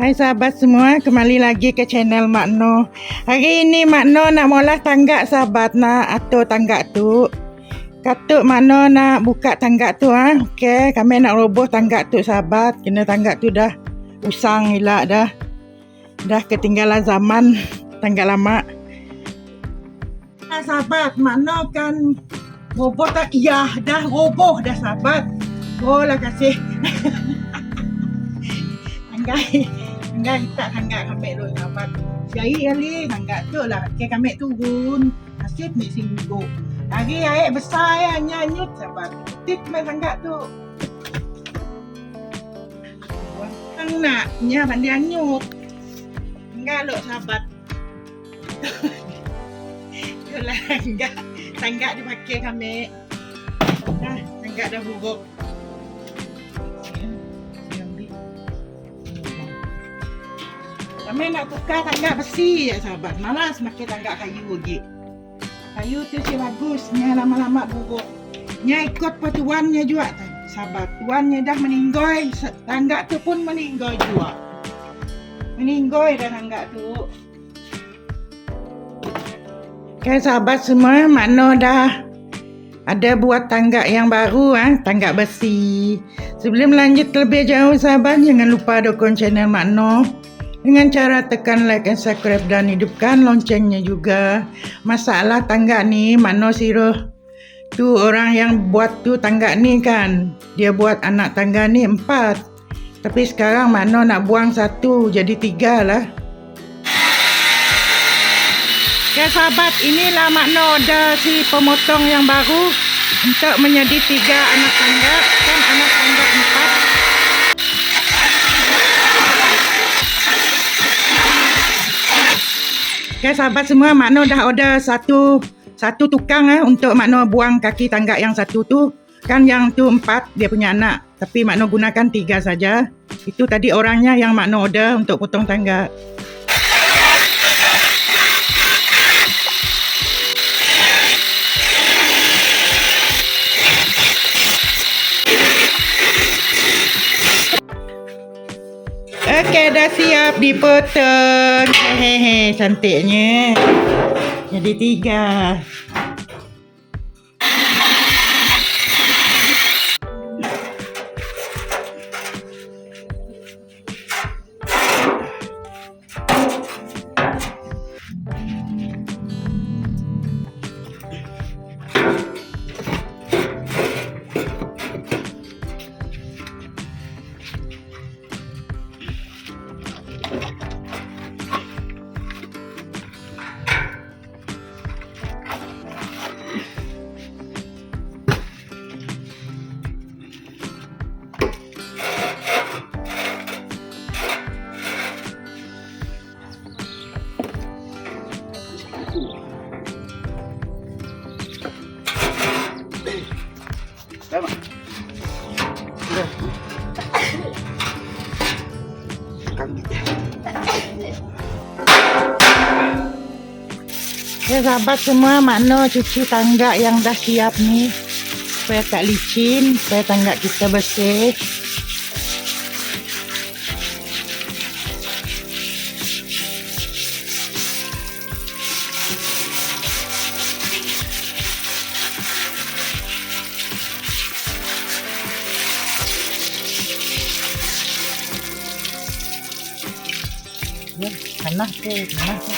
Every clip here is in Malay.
Hai sahabat semua, kembali lagi ke channel Mak No. Hari ini Mak No nak mula tangga sahabat nak atur tangga tu. Katuk Mak No nak buka tangga tu ah. Okey, kami nak roboh tangga tu sahabat. Kena tangga tu dah usang hilak dah. Dah ketinggalan zaman tangga lama. Ah, sahabat, Mak No kan roboh tak? Ya, dah roboh dah sahabat. Oh lah kasih. Tanggai tak tanggai kami dulu sahabat. Jari kali tangga tu lah. Okay, kami turun. Nasib ni singguk. Lagi air besar ya nyanyut sahabat. Tit main tangga tu. Tang nak nya pandai anyut. Enggak lo sahabat. Itulah tangga. Tangga dipakai kami. Dah, tangga dah buruk. Kami nak tukar tangga besi ya sahabat. Malas pakai tangga kayu lagi. Kayu tu si bagus. Nya lama-lama buruk. Nya ikut petuannya juga sahabat. Tuannya dah meninggoy. Tangga tu pun meninggoy juga. Meninggoy dah tangga tu. Okay sahabat semua, Makno dah ada buat tangga yang baru ah, tangga besi. Sebelum lanjut lebih jauh sahabat, jangan lupa dukung channel Makno dengan cara tekan like dan subscribe dan hidupkan loncengnya juga. Masalah tangga ni Makno siruh tu orang yang buat tu tangga ni kan. Dia buat anak tangga ni empat. Tapi sekarang Makno nak buang satu jadi tiga lah. Ya sahabat, inilah makna order si pemotong yang baru untuk menjadi tiga anak tangga Ya sahabat semua, makna dah order satu satu tukang eh untuk makna buang kaki tangga yang satu tu. Kan yang tu empat dia punya anak. Tapi makna gunakan tiga saja. Itu tadi orangnya yang makna order untuk potong tangga. Okey, dah siap dipotong. Hehehe, cantiknya. Jadi tiga. Ya sahabat semua makna cuci tangga yang dah siap ni supaya tak licin, supaya tangga kita bersih. Panas tu, panas tu.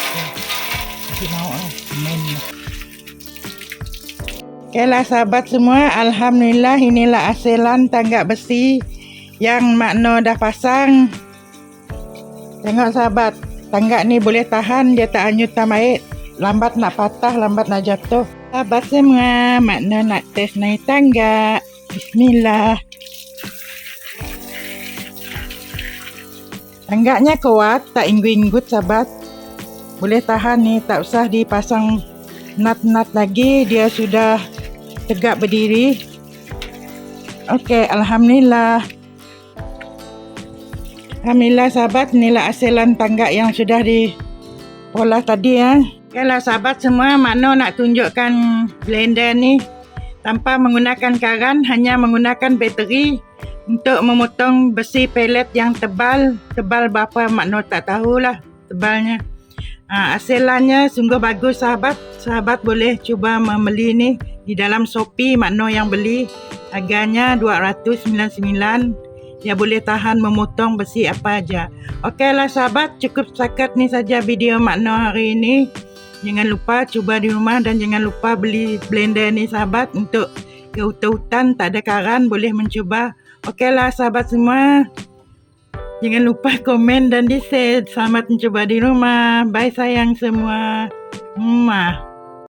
Kasi mau ah, main ni. Okeylah sahabat semua, Alhamdulillah inilah hasilan tangga besi yang makno dah pasang. Tengok sahabat, tangga ni boleh tahan, dia tak hanyut tak baik. Lambat nak patah, lambat nak jatuh. Sahabat semua, makno nak test naik tangga. Bismillah. Tangganya kuat, tak inggut-inggut sahabat. Boleh tahan ni, tak usah dipasang nut-nut lagi. Dia sudah tegak berdiri. Okey, Alhamdulillah. Alhamdulillah sahabat, inilah hasilan tangga yang sudah diolah tadi ya. Okeylah sahabat semua, Makno nak tunjukkan blender ni tanpa menggunakan karan, hanya menggunakan bateri. Untuk memotong besi pelet yang tebal. Tebal berapa makno tak tahulah tebalnya. Ha, hasilnya sungguh bagus sahabat. Sahabat boleh cuba membeli ni di dalam Shopee makno yang beli. Harganya 299. Dia boleh tahan memotong besi apa aja. Okeylah sahabat, cukup setakat ni saja video makno hari ini. Jangan lupa cuba di rumah dan jangan lupa beli blender ni sahabat untuk ke hutan-hutan tak ada karan boleh mencuba. Okeylah sahabat semua. Jangan lupa komen dan di share. Selamat mencuba di rumah. Bye sayang semua. Mwah.